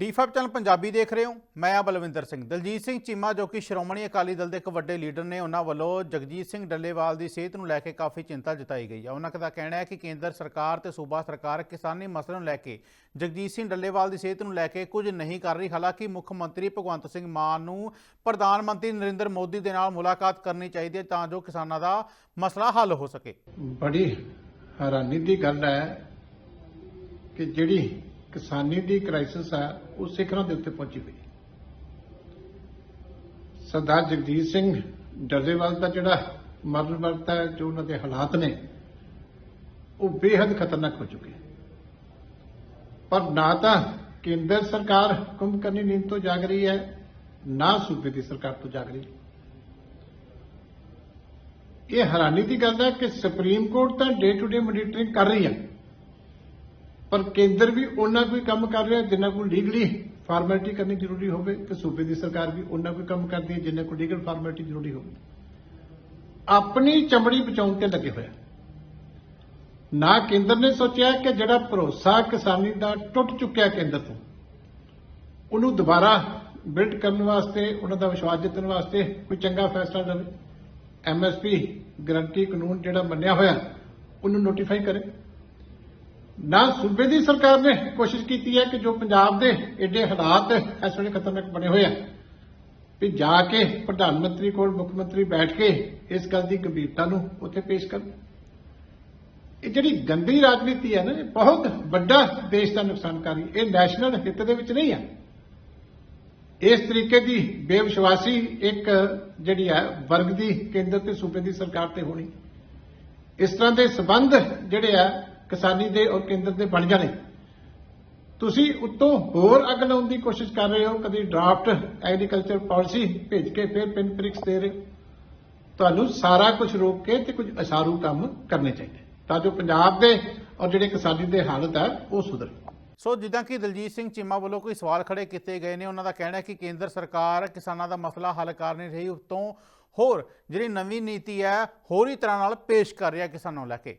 D5 channel Punjabi ਦੇਖ ਰਹੇ ਹੋ। ਮੈਂ ਆ ਬਲਵਿੰਦਰ ਸਿੰਘ। ਦਲਜੀਤ ਸਿੰਘ ਚੀਮਾ, ਜੋ ਕਿ ਸ਼੍ਰੋਮਣੀ ਅਕਾਲੀ ਦਲ ਦੇ ਇੱਕ ਵੱਡੇ ਲੀਡਰ ਨੇ, ਉਹਨਾਂ ਵੱਲੋਂ ਜਗਜੀਤ ਸਿੰਘ ਡੱਲੇਵਾਲ ਦੀ ਸਿਹਤ ਨੂੰ ਲੈ ਕੇ ਕਾਫੀ ਚਿੰਤਾ ਜਤਾਈ ਗਈ ਹੈ। ਉਹਨਾਂ ਦਾ ਕਹਿਣਾ ਹੈ ਕਿ ਕੇਂਦਰ ਸਰਕਾਰ ਤੇ ਸੂਬਾ ਸਰਕਾਰ ਕਿਸਾਨੀ ਮਸਲੇ ਨੂੰ ਲੈ ਕੇ, ਜਗਜੀਤ ਸਿੰਘ ਡੱਲੇਵਾਲ ਦੀ ਸਿਹਤ ਨੂੰ ਲੈ ਕੇ ਕੁਝ ਨਹੀਂ ਕਰ ਰਹੀ। ਹਾਲਾਂਕਿ ਮੁੱਖ ਮੰਤਰੀ ਭਗਵੰਤ ਸਿੰਘ ਮਾਨ ਨੂੰ ਪ੍ਰਧਾਨ ਮੰਤਰੀ ਨਰਿੰਦਰ ਮੋਦੀ ਦੇ ਨਾਲ ਮੁਲਾਕਾਤ ਕਰਨੀ ਚਾਹੀਦੀ ਹੈ ਤਾਂ ਜੋ ਕਿਸਾਨਾਂ ਦਾ ਮਸਲਾ ਹੱਲ ਹੋ ਸਕੇ। ਬੜੀ ਹੈਰਾਨੀ ਦੀ ਗੱਲ ਹੈ ਕਿ ਜਿਹੜੀ ਕਿਸਾਨੀ ਦੀ ਕ੍ਰਾਈਸਿਸ ਹੈ, ਉਹ ਸਿਖਰਾਂ ਦੇ ਉੱਤੇ ਪਹੁੰਚੀ ਹੋਈ ਸਰਦਾਰ ਜਗਜੀਤ ਸਿੰਘ ਡੱਲੇਵਾਲ ਦਾ ਜਿਹੜਾ ਮਰਨ ਵਰਤ ਹੈ, ਜੋ ਉਹਨਾਂ ਦੇ ਹਾਲਾਤ ਨੇ, ਉਹ ਬੇहद ਖਤਰਨਾਕ ਹੋ ਚੁੱਕੇ ਪਰ ਨਾ ਤਾਂ ਕੇਂਦਰ ਸਰਕਾਰ ਕੁੰਭਕਰਨੀ ਨੀਂਦ ਤੋਂ ਜਾਗ ਰਹੀ ਹੈ, ਨਾ ਸੂਬੇ ਦੀ ਸਰਕਾਰ ਤੋਂ ਜਾਗ ਰਹੀ। ਇਹ ਹੈਰਾਨੀ ਦੀ ਗੱਲ ਹੈ ਕਿ ਸੁਪਰੀਮ ਕੋਰਟ ਤਾਂ ਡੇ ਟੂ ਡੇ ਮੋਨੀਟਰਿੰਗ ਕਰ ਰਹੀ ਹੈ। ਪਰ ਕੇਂਦਰ ਵੀ ਉਹਨਾਂ ਕੋਈ ਕੰਮ ਕਰ ਰਿਹਾ ਜਿੰਨਾ ਕੋਈ ਲੀਗਲੀ ਫਾਰਮੈਲਿਟੀ ਕਰਨੀ ਜ਼ਰੂਰੀ ਹੋਵੇ ਤੇ ਸੂਬੇ ਦੀ ਸਰਕਾਰ ਵੀ ਉਹਨਾਂ ਕੋਈ ਕੰਮ ਕਰਦੀ ਹੈ ਜਿੰਨਾ ਕੋਈ ਲੀਗਲ ਫਾਰਮੈਲਿਟੀ ਜ਼ਰੂਰੀ ਹੋਵੇ। ਆਪਣੀ ਚਮੜੀ ਬਚਾਉਣ ਤੇ ਲੱਗੇ ਹੋਇਆ ਨਾ ਕੇਂਦਰ ਨੇ ਸੋਚਿਆ ਕਿ ਜਿਹੜਾ ਭਰੋਸਾ ਕਿਸਾਨੀ ਦਾ ਟੁੱਟ ਚੁੱਕਿਆ ਕੇਂਦਰ ਤੋਂ, ਉਹਨੂੰ ਦੁਬਾਰਾ ਬਿਲਡ ਕਰਨ ਵਾਸਤੇ, ਉਹਨਾਂ ਦਾ ਵਿਸ਼ਵਾਸ ਜਿੱਤਣ ਵਾਸਤੇ ਕੋਈ ਚੰਗਾ ਫੈਸਲਾ ਲਵੇ। ਐਮਐਸਪੀ ਗਰੰਟੀ ਕਾਨੂੰਨ ਜਿਹੜਾ ਮੰਨਿਆ ਹੋਇਆ, ਉਹਨੂੰ ਨੋਟੀਫਾਈ ਕਰੇ। ਨਾ ਸੂਬੇ ਦੀ ਸਰਕਾਰ ਨੇ ਕੋਸ਼ਿਸ਼ ਕੀਤੀ ਹੈ ਕਿ ਜੋ ਪੰਜਾਬ ਦੇ ਏਡੇ ਹਾਲਾਤ ਇਸ ਵੇਲੇ ਖਤਰਨਾਕ ਬਣੇ ਹੋਏ ਆ। ਵੀ ਜਾ ਕੇ ਪ੍ਰਧਾਨ ਮੰਤਰੀ ਕੋਲ ਮੁੱਖ ਮੰਤਰੀ ਬੈਠ ਕੇ ਇਸ ਗੱਲ ਦੀ ਗੰਭੀਰਤਾ ਨੂੰ ਉੱਥੇ ਪੇਸ਼ ਕਰਨ। ਇਹ ਜਿਹੜੀ ਗੰਦੀ ਰਾਜਨੀਤੀ ਹੈ ਨਾ, ਇਹ ਬਹੁਤ ਵੱਡਾ ਦੇਸ਼ ਦਾ ਨੁਕਸਾਨਕਾਰੀ, ਇਹ ਨੈਸ਼ਨਲ ਹਿੱਤ ਦੇ ਵਿੱਚ ਨਹੀਂ ਹੈ ਇਸ ਤਰੀਕੇ ਦੀ ਬੇਵਿਸ਼ਵਾਸੀ ਇੱਕ ਜਿਹੜੀ ਹੈ ਵਰਗ ਦੀ ਕੇਂਦਰ ਤੇ ਸੂਬੇ ਦੀ ਸਰਕਾਰ ਤੇ ਹੋਣੀ। ਇਸ ਤਰ੍ਹਾਂ ਦੇ ਸਬੰਧ ਜਿਹੜੇ ਆ ਕਿਸਾਨੀ ਦੇ ਔਰ ਕੇਂਦਰ ਦੇ ਬਣ ਜਾਣੇ। ਤੁਸੀਂ ਉੱਤੋਂ ਹੋਰ ਅੱਗ ਲਾਉਣ ਦੀ ਕੋਸ਼ਿਸ਼ ਕਰ ਰਹੇ ਹੋ, ਕਦੀ ਡਰਾਫਟ ਐਗਰੀਕਲਚਰ ਪਾਲਿਸੀ ਭੇਜ ਕੇ ਫਿਰ ਪਿਨ ਪ੍ਰਿਕਸ ਦੇ ਰਹੇ ਤੁਹਾਨੂੰ ਸਾਰਾ ਕੁਝ ਰੋਕ ਕੇ ਤੇ ਕੁਝ ਅਸ਼ਾਰੂ ਕੰਮ ਕਰਨੇ ਚਾਹੀਦੇ। ਤਾਂ ਜੋ ਪੰਜਾਬ ਦੇ ਔਰ ਜਿਹੜੇ ਕਿਸਾਨੀ ਦੇ ਹਾਲਤ ਹੈ, ਉਹ ਸੁਧਰੇ। ਸੋ ਜਿੱਦਾਂ ਕਿ ਦਲਜੀਤ ਸਿੰਘ ਚੀਮਾ ਵੱਲੋਂ ਕੋਈ ਸਵਾਲ ਖੜੇ ਕੀਤੇ ਗਏ ਨੇ, ਉਹਨਾਂ ਦਾ ਕਹਿਣਾ ਹੈ ਕਿ ਕੇਂਦਰ ਸਰਕਾਰ ਕਿਸਾਨਾਂ ਦਾ ਮਸਲਾ ਹੱਲ ਕਰ ਨਹੀਂ ਰਹੀ, ਉਤੋਂ ਹੋਰ ਜਿਹੜੀ ਨਵੀਂ ਨੀਤੀ ਹੈ, ਹੋਰ ਹੀ ਤਰ੍ਹਾਂ ਨਾਲ ਪੇਸ਼ ਕਰ ਰਿਹਾ ਕਿਸਾਨਾਂ ਨੂੰ ਲੈ ਕੇ।